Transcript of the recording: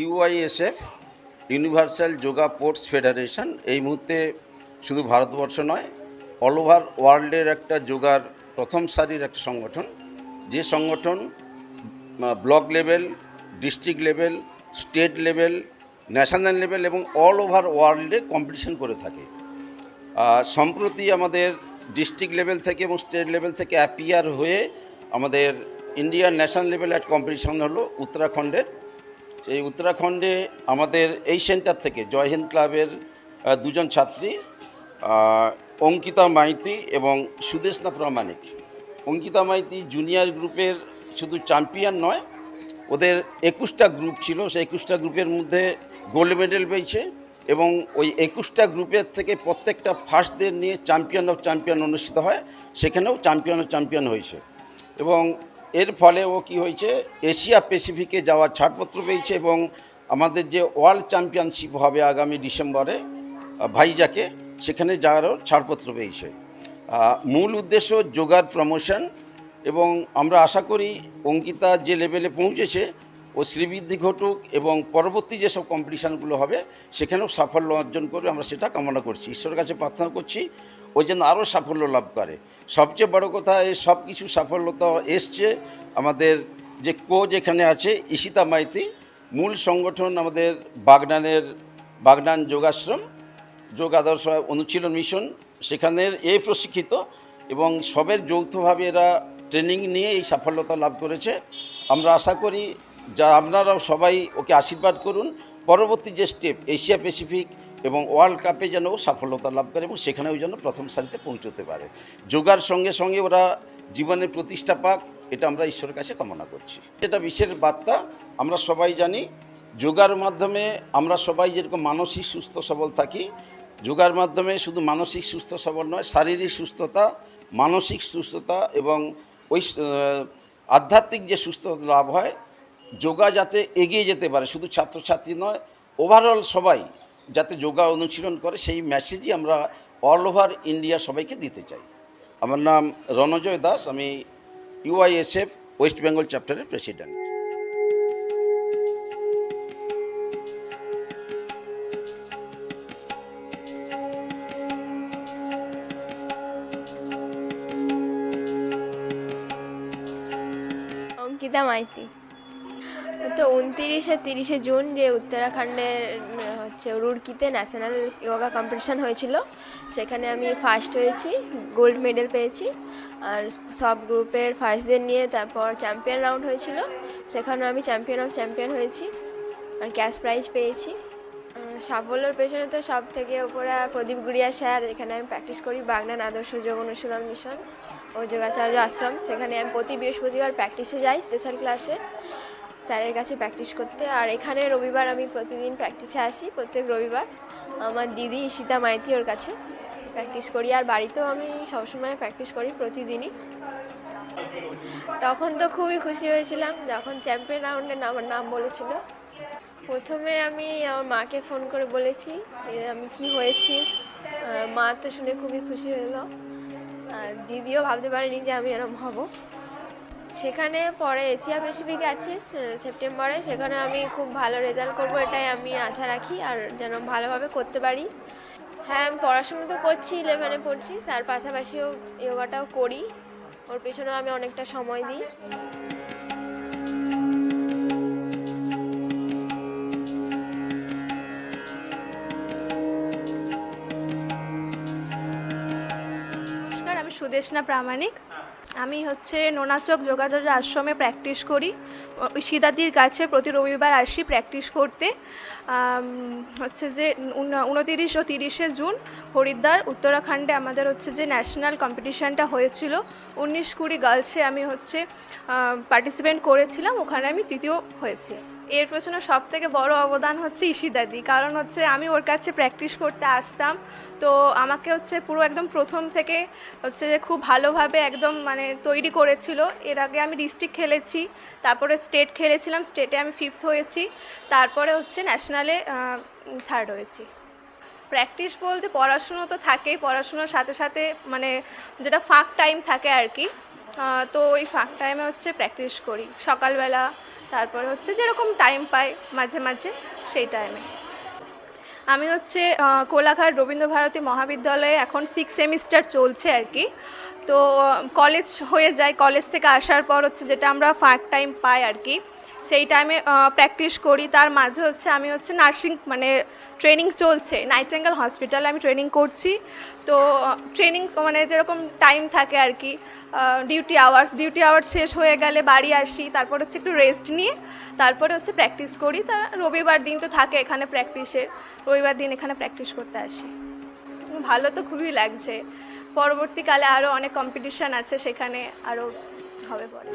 UISF universal yoga sports federation এই মুহূর্তে শুধু ভারতবর্ষ নয় অল ওভার ওয়ার্ল্ডের একটা যোগার প্রথম সারির একটা সংগঠন। যে সংগঠন block level district level state level national level এবং অল ওভার ওয়ার্ল্ডে কম্পিটিশন করে থাকে। সম্প্রতি আমাদের ডিস্ট্রিক্ট লেভেল থেকে এবং স্টেট লেভেল থেকে অ্যাপিয়ার হয়ে আমাদের ইন্ডিয়ান ন্যাশনাল লেভেল একটা কম্পিটিশন হলো উত্তরাখণ্ডের সেই উত্তরাখণ্ডে আমাদের এই সেন্টার থেকে জয় হিন্দ ক্লাবের দুজন ছাত্রী অঙ্কিতা মাইতি এবং সুদেশনা প্রামাণিক। অঙ্কিতা মাইতি জুনিয়র গ্রুপের শুধু চ্যাম্পিয়ন নয়, ওদের একুশটা গ্রুপ ছিল, সেই একুশটা গ্রুপের মধ্যে গোল্ড মেডেল পেয়েছে এবং ওই একুশটা গ্রুপের থেকে প্রত্যেকটা ফার্স্টদের নিয়ে চ্যাম্পিয়ন অফ চ্যাম্পিয়ন অনুষ্ঠিত হয়, সেখানেও চ্যাম্পিয়ন অফ চ্যাম্পিয়ন হয়েছে। এবং এর ফলে ও কি হয়েছে, এশিয়া প্যাসিফিকে যাওয়ার ছাড়পত্র পেয়েছে এবং আমাদের যে ওয়ার্ল্ড চ্যাম্পিয়নশিপ হবে আগামী ডিসেম্বরে ভাইজাকে সেখানে যাওয়ারও ছাড়পত্র পেয়েছে। মূল উদ্দেশ্য যোগার প্রমোশন এবং আমরা আশা করি অঙ্কিতা যে লেভেলে পৌঁছেছে, ও শ্রীবৃদ্ধি ঘটুক এবং পরবর্তী যেসব কম্পিটিশানগুলো হবে, সেখানেও সাফল্য অর্জন করবে, আমরা সেটা কামনা করছি। ঈশ্বরের কাছে প্রার্থনা করছি ও জন্য আরও সাফল্য লাভ করে। সবচেয়ে বড় কথা, এই সব কিছু সাফল্যতা এসছে আমাদের যে কোচ এখানে আছে, ঈশিতা মাইতি, মূল সংগঠন আমাদের বাগনানের, বাগনান যোগাশ্রম, যোগ আদর্শ অনুশীলন মিশন সেখানের এ প্রশিক্ষিত এবং সবের যৌথভাবে এরা ট্রেনিং নিয়ে এই সাফল্যতা লাভ করেছে। আমরা আশা করি, যা আপনারাও সবাই ওকে আশীর্বাদ করুন। পরবর্তী যে স্টেপ, এশিয়া প্যাসিফিক এবং ওয়ার্ল্ড কাপে যেন ও সাফল্যতা লাভ করে এবং সেখানেও যেন প্রথম সারিতে পৌঁছতে পারে। যোগার সঙ্গে সঙ্গে ওরা জীবনের প্রতিষ্ঠা পাক, এটা আমরা ঈশ্বরের কাছে কামনা করছি। এটা বিশ্বের বার্তা আমরা সবাই জানি, যোগার মাধ্যমে আমরা সবাই যেরকম মানসিক সুস্থ সবল থাকি, যোগার মাধ্যমে শুধু মানসিক সুস্থ সবল নয়, শারীরিক সুস্থতা, মানসিক সুস্থতা এবং ওই আধ্যাত্মিক যে সুস্থতা লাভ হয়, যোগা যাতে এগিয়ে যেতে পারে, শুধু ছাত্রছাত্রী নয় ওভারঅল সবাই যাতে যোগা অনুশীলন করে, সেই মেসেজই আমরা অল ওভার ইন্ডিয়া সবাইকে দিতে চাই। আমার নাম রণজয় দাস, আমি ইউআইএসএফ ওয়েস্ট বেঙ্গল চ্যাপ্টারের প্রেসিডেন্ট অঙ্কিতা মাইতি। তো উনতিরিশে তিরিশে জুন যে উত্তরাখণ্ডের উম, হচ্ছে রুড়কিতে ন্যাশনাল যোগা কম্পিটিশন হয়েছিল। সেখানে আমি ফার্স্ট হয়েছি গোল্ড মেডেল পেয়েছি। আর সব গ্রুপের ফার্স্টদের নিয়ে তারপর চ্যাম্পিয়ন রাউন্ড হয়েছিল। সেখানে আমি চ্যাম্পিয়ন অফ চ্যাম্পিয়ন হয়েছি। আর ক্যাশ প্রাইজ পেয়েছি। সাফল্যের পেছনে তো সব থেকে ওপরে প্রদীপ গুড়িয়া স্যার এখানে আমি প্র্যাকটিস করি বাগনান আদর্শ যোগ অনুশীলন মিশন ও যোগাচার্য আশ্রম। সেখানে আমি প্রতি বৃহস্পতিবার প্র্যাকটিসে যাই স্পেশাল ক্লাসে স্যারের কাছে প্র্যাকটিস করতে। আর এখানে রবিবার আমি প্রতিদিন প্র্যাকটিসে আসি, প্রত্যেক রবিবার। আমার দিদি ঈশিতা মাইতি ওর কাছে প্র্যাকটিস করি। আর বাড়িতেও আমি সবসময় প্র্যাকটিস করি প্রতিদিনই। তখন তো খুবই খুশি হয়েছিলাম, যখন চ্যাম্পিয়ন রাউন্ডে আমার নাম বলেছিল। প্রথমে আমি আমার মাকে ফোন করে বলেছি আমি কি হয়েছিস মা তো শুনে খুবই খুশি হলো। দিদিও ভাবতে পারেনি যে আমি এরম হব। সেখানে পরে এশিয়া প্যাসিফিক আছে সেপ্টেম্বরে। সেখানে আমি খুব ভালো রেজাল্ট করব, এটাই আমি আশা রাখি, আর যেন ভালোভাবে করতে পারি। হ্যাঁ আমি পড়াশুনো তো করছি ইলেভেনে পড়ছি, তার পাশাপাশিও যোগাটাও করি। ওর পেছনেও আমি অনেকটা সময় দিই। সুদেশনা প্রামাণিক। আমি হচ্ছে নোনাচক যোগাযোগ আশ্রমে প্র্যাকটিস করি। সিদাদির কাছে প্রতি রবিবার আসি প্র্যাকটিস করতে। হচ্ছে যে উনতিরিশ ও তিরিশে জুন হরিদ্বার, উত্তরাখণ্ডে আমাদের হচ্ছে যে ন্যাশনাল কম্পিটিশানটা হয়েছিল। উনিশ কুড়ি গার্লসে আমি হচ্ছে পার্টিসিপেন্ট করেছিলাম। ওখানে আমি তৃতীয় হয়েছি। এর পেছনে সব থেকে বড় অবদান হচ্ছে ইশিদাদি কারণ হচ্ছে আমি ওর কাছে প্র্যাকটিস করতে আসতাম। তো আমাকে হচ্ছে পুরো একদম প্রথম থেকে হচ্ছে যে খুব ভালোভাবে একদম মানে তৈরি করেছিল। এর আগে আমি ডিস্ট্রিক্ট খেলেছি, তারপরে স্টেট খেলেছিলাম, স্টেটে আমি ফিফথ হয়েছি। তারপরে হচ্ছে ন্যাশনালে থার্ড হয়েছি। প্র্যাকটিস বলতে পড়াশুনো তো থাকেই, পড়াশুনোর সাথে সাথে মানে যেটা ফাঁক টাইম থাকে আর কি। তো ওই ফাঁক টাইমে হচ্ছে প্র্যাকটিস করি। সকালবেলা, তারপরে হচ্ছে যেরকম টাইম পাই মাঝে মাঝে সেই টাইমে আমি হচ্ছে কোলাঘাট রবীন্দ্রভারতী মহাবিদ্যালয়ে এখন সিক্স সেমিস্টার চলছে আর কি। তো কলেজ হয়ে যায়। কলেজ থেকে আসার পর হচ্ছে যেটা আমরা ফাঁক টাইম পাই আর কি সেই টাইমে প্র্যাকটিস করি। তার মাঝে হচ্ছে আমি হচ্ছে নার্সিং মানে ট্রেনিং চলছে। নাইটেঙ্গেল হসপিটালে আমি ট্রেনিং করছি। তো ট্রেনিং মানে যেরকম টাইম থাকে আর কি ডিউটি আওয়ার্স ডিউটি আওয়ার্স শেষ হয়ে গেলে বাড়ি আসি, তারপর হচ্ছে একটু রেস্ট নিয়ে, তারপরে হচ্ছে প্র্যাকটিস করি। তা রবিবার দিন তো থাকে এখানে প্র্যাকটিসের রবিবার দিন এখানে প্র্যাকটিস করতে আসি। ভালো তো খুবই লাগছে। পরবর্তীকালে আরও অনেক কম্পিটিশান আছে, সেখানে আরও হবে পরে